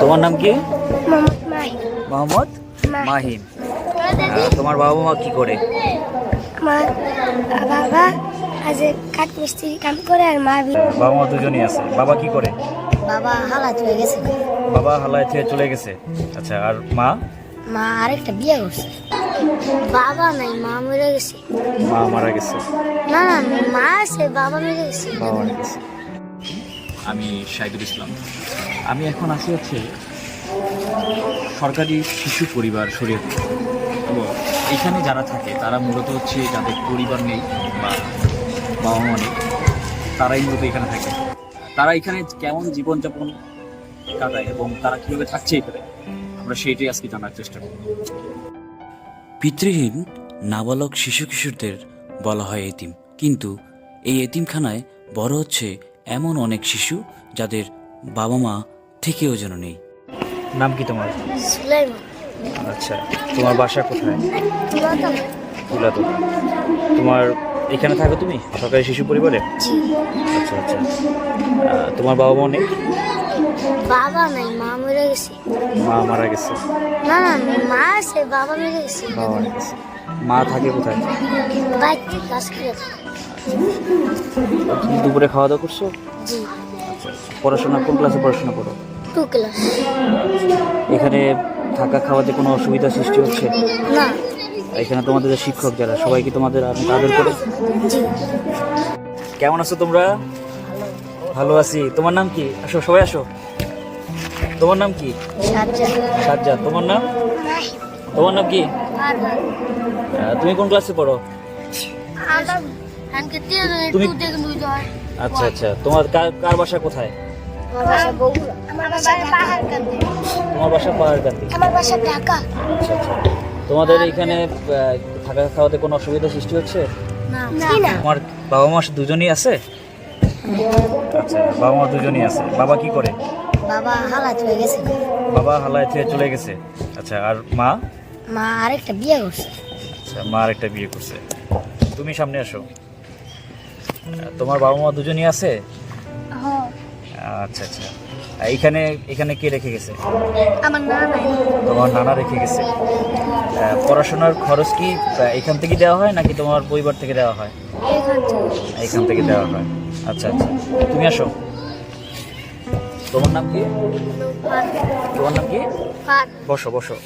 তোমার নাম কি? মোহাম্মদ মাহি। মোহাম্মদ মাহিম। তোমার বাবা মা কি করে? আমার বাবা আজ কাঠ মিস্ত্রি কাম করে আর মা বাবা মা দুজনই আছে। বাবা কি করে? বাবা হালাত হয়ে গেছে। বাবা হালায় থেকে চলে গেছে। আচ্ছা আর মা? মা আরেকটা বিয়ে করছে। বাবা নাই মা মরে গেছে। মা মারা গেছে। না না মা আছে বাবা মরে গেছে। বাবা মারা গেছে। আমি সাইদুল ইসলাম। আমি এখন আছি হচ্ছে সরকারি শিশু পরিবার শরীয়তপুর এবং এখানে যারা থাকে, তারা মূলত হচ্ছে যাদের পরিবার নেই বা বাবা মা নেই, তারাই মূলত এখানে থাকে। তারা এখানে কেমন জীবনযাপন কাটায় এবং তারা কীভাবে থাকছে এখানে, আমরা সেইটাই আজকে জানার চেষ্টা করব। পিতৃহীন, নাবালক শিশু কিশোরদের বলা হয় এতিম। কিন্তু এই এতিমখানায় বড় হচ্ছে এমন অনেক শিশু যাদের বাবা মা থেকেও যেন নেই। নাম কি তোমার? আচ্ছা তোমার বাসা কোথায়? তুলাতো তোমার এখানে থাকো তুমি? সরকারি শিশু পরিবারে? আচ্ছা আচ্ছা। তোমার বাবা মা নেই? বাবা নাই মা মরে গেছে। মা মারা গেছে? না না মা আছে বাবা মরে গেছে। বাবা মারা গেছে। মা থাকে কোথায়? বাইরে কাজ করে দুপুরে খাওয়া দাওয়া করছ পড়াশোনা কোন ক্লাসে পড়াশোনা করো? টু ক্লাস এখানে থাকা খাওয়াতে কোনো অসুবিধা সৃষ্টি হচ্ছে? না। এখানে তোমাদের যে শিক্ষক যারা সবাই কি তোমাদের অনেক আদর করে? কেমন আছো তোমরা? ভালো আছি। তোমার নাম কি? আসো সবাই আসো। তোমার নাম কি? সাজ্জাদ। তোমার নাম? তোমার নাম কি? তুমি কোন ক্লাসে পড়ো? তুমি- আচ্ছা আচ্ছা। তোমার কার কার বাসা কোথায়? তোমার বাসা পাহাড়কান্দি আমার বাসা ঢাকা। আচ্ছা আচ্ছা। তোমাদের এখানে থাকা খাওয়াতে কোনো অসুবিধা সৃষ্টি হচ্ছে? না। না। তোমার বাবা মা দুজনই আছে? আচ্ছা বাবা মা দুজনই আছে। বাবা কি করে? বাবা হয়ে গেছে। বাবা হালায় থেকে চলে গেছে। আচ্ছা আর মা? মা আরেকটা বিয়ে করছে। আচ্ছা মা আরেকটা বিয়ে করছে। তুমি সামনে আসো। তোমার বাবা মা দুজনই আছে? আচ্ছা আচ্ছা। আর এখানে এখানে কে রেখে গেছে? আমার না নাই। তোমার নানা রেখে গেছে। পড়াশোনার খরচ কি এখান থেকে দেওয়া হয় নাকি তোমার পরিবার থেকে দেওয়া হয়? এখান থেকে। দেওয়া হয়। আচ্ছা আচ্ছা। তুমি আসো। তোমার নাম কি? তোমার নাম কি? বসো বসো।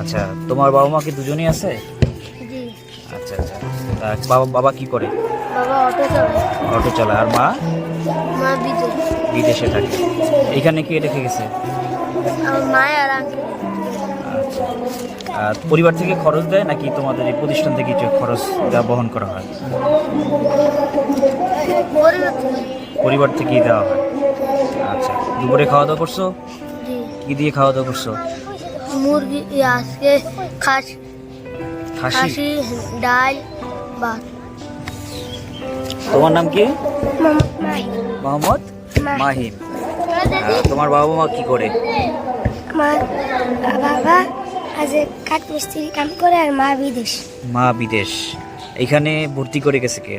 আচ্ছা তোমার বাবা মা কি দুজনই আছে? আচ্ছা আচ্ছা। বাবা বাবা কি করে? বাবা অটো চালায় অটো চালায় আর মা? মা বিদ্যুৎ বিদেশে থাকে। এখানে কে রেখে গেছে? আর আচ্ছা। আর পরিবার থেকে খরচ দেয় নাকি তোমাদের এই প্রতিষ্ঠান থেকে কিছু খরচ দেওয়া বহন করা হয়? পরিবার থেকে। থেকেই দেওয়া হয়। আচ্ছা। দুপুরে খাওয়া দাওয়া করছ কি দিয়ে খাওয়া দাওয়া করছ? মুরগি আজকে খাসি? খাসি ডাল ভাত। তোমার নাম কি? মোহাম্মদ মাহিম। তোমার বাবা মা কি করে? বাবা আজ কাঠ মিস্ত্রি কাম করে আর মা বিদেশ। মা বিদেশ। এখানে ভর্তি করে গেছে কে?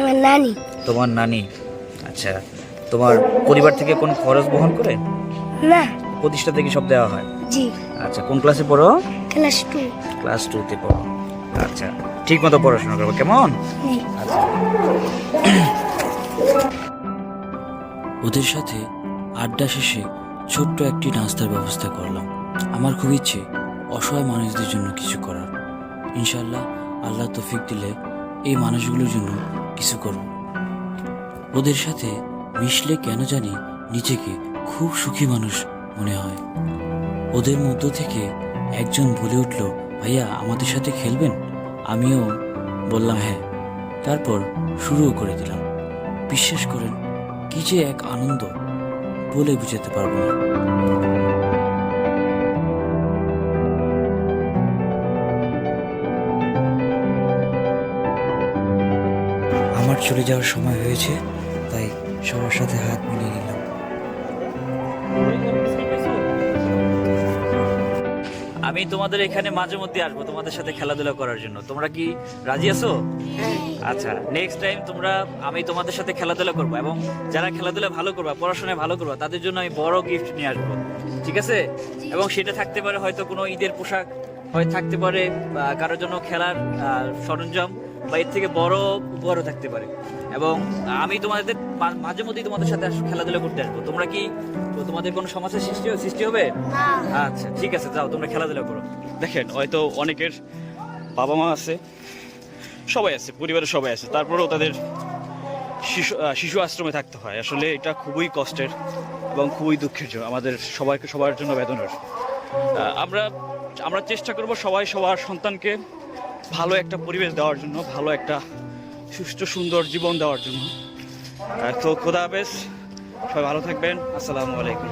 আমার নানি। তোমার নানি। আচ্ছা তোমার পরিবার থেকে কোন খরচ বহন করে? না। প্রতিষ্ঠান থেকে সব দেওয়া হয়? জি। আচ্ছা কোন ক্লাসে পড়ো? ক্লাস টু ক্লাস টুতে পড়ো। আচ্ছা। ঠিক মতো পড়াশোনা করব কেমন? আচ্ছা ওদের সাথে আড্ডা শেষে ছোট্ট একটি নাস্তার ব্যবস্থা করলাম। আমার খুব ইচ্ছে অসহায় মানুষদের জন্য কিছু করার। ইনশাল্লাহ আল্লাহ তৌফিক দিলে এই মানুষগুলোর জন্য কিছু করব। ওদের সাথে মিশলে কেন জানি নিজেকে খুব সুখী মানুষ মনে হয়। ওদের মধ্য থেকে একজন বলে উঠল ভাইয়া আমাদের সাথে খেলবেন? আমিও বললাম হ্যাঁ। তারপর শুরুও করে দিলাম। বিশ্বাস করেন, কি যে এক আনন্দ বলে বুঝাতে পারব না। আমার চলে যাওয়ার সময় হয়েছে, তাই সবার সাথে হাত মিলিয়ে নিলাম। আমি তোমাদের এখানে মাঝে মধ্যে আসব তোমাদের সাথে খেলাধুলা করার জন্য। তোমরা কি রাজি আছো? আচ্ছা নেক্সট টাইম তোমরা আমি তোমাদের সাথে খেলাধুলা করব এবং যারা খেলাধুলা ভালো করবা পড়াশোনায় ভালো করবা তাদের জন্য আমি বড় গিফট নিয়ে আসব। ঠিক আছে? এবং সেটা থাকতে পারে হয়তো কোনো ঈদের পোশাক হয় থাকতে পারে কারোর জন্য খেলার আহ, সরঞ্জাম বা এর থেকে বড় উপহারও থাকতে পারে। এবং আমি তোমাদের মাঝে মধ্যেই তোমাদের সাথে আস- খেলাধুলা করতে আসব। তোমরা কি তোমাদের কোনো সমস্যার সৃষ্টি সৃষ্টি হবে? আচ্ছা ঠিক আছে যাও তোমরা খেলাধুলা করো। দেখেন হয়তো অনেকের বাবা মা আছে সবাই আছে পরিবারের সবাই আছে তারপরেও তাদের শিশু শিশু আশ্রমে থাকতে হয়। আসলে এটা খুবই কষ্টের এবং খুবই দুঃখের জন্য আমাদের সবাইকে সবার জন্য বেদনার। আমরা আমরা চেষ্টা করব সবাই সবার সন্তানকে ভালো একটা পরিবেশ দেওয়ার জন্য ভালো একটা সুষ্ঠু সুন্দর জীবন দেওয়ার জন্য। তো খোদা হাফেজ। সবাই ভালো থাকবেন। আসসালামু আলাইকুম।